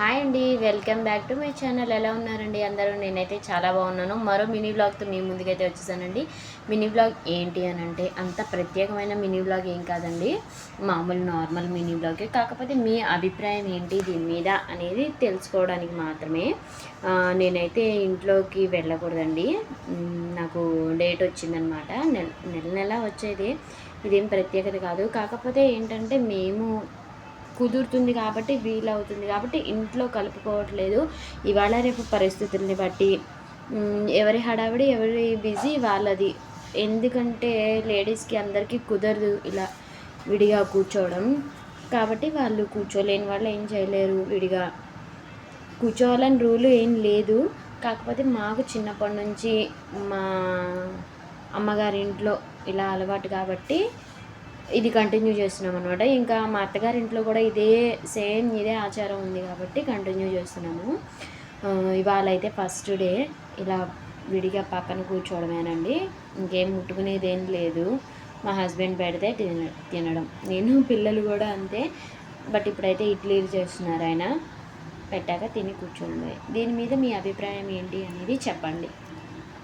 Hi అండి welcome back to my channel. ఎలా ఉన్నారండి అందరూ? నేనైతే చాలా బాగున్నాను. మరో మినీ బ్లాగ్తో మీ ముందుకైతే వచ్చేసానండి. మినీ బ్లాగ్ ఏంటి అని అంటే అంత ప్రత్యేకమైన మినీ బ్లాగ్ ఏం కాదండి. మామూలు నార్మల్ మినీ బ్లాగే. కాకపోతే మీ అభిప్రాయం ఏంటి దీని మీద అనేది తెలుసుకోవడానికి మాత్రమే. నేనైతే ఇంట్లోకి వెళ్ళకూడదండి. నాకు డేట్ వచ్చిందనమాట. నెల నెల నెల వచ్చేది. ఇదేం ప్రత్యేకత కాదు. కాకపోతే ఏంటంటే మేము కుదురుతుంది కాబట్టి వీలవుతుంది కాబట్టి ఇంట్లో కలుపుకోవట్లేదు. ఇవాళ రేపు పరిస్థితుల్ని బట్టి ఎవరి హడావిడి ఎవరి బిజీ వాళ్ళది. ఎందుకంటే లేడీస్కి అందరికీ కుదరదు ఇలా విడిగా కూర్చోవడం. కాబట్టి వాళ్ళు కూర్చోలేని వాళ్ళు ఏం చేయలేరు విడిగా. కూర్చోవాలని రూలు ఏం లేదు. కాకపోతే మాకు చిన్నప్పటి నుంచి మా అమ్మగారి ఇంట్లో ఇలా అలవాటు కాబట్టి ఇది కంటిన్యూ చేస్తున్నాం అనమాట ఇంకా మా అత్తగారింట్లో కూడా ఇదే సేమ్ ఇదే ఆచారం ఉంది కాబట్టి కంటిన్యూ చేస్తున్నాము. ఇవాళ అయితే ఫస్ట్ డే ఇలా విడిగా పక్కన కూర్చోవడమేనండి ఇంకేం ముట్టుకునేదేం లేదు. మా హస్బెండ్ పెడితే తిన తినడం. నేను పిల్లలు కూడా అంతే. బట్ ఇప్పుడైతే ఇడ్లీలు చేస్తున్నారు ఆయన. పెట్టాక తిని కూర్చోండి దీని మీద మీ అభిప్రాయం ఏంటి అనేది చెప్పండి.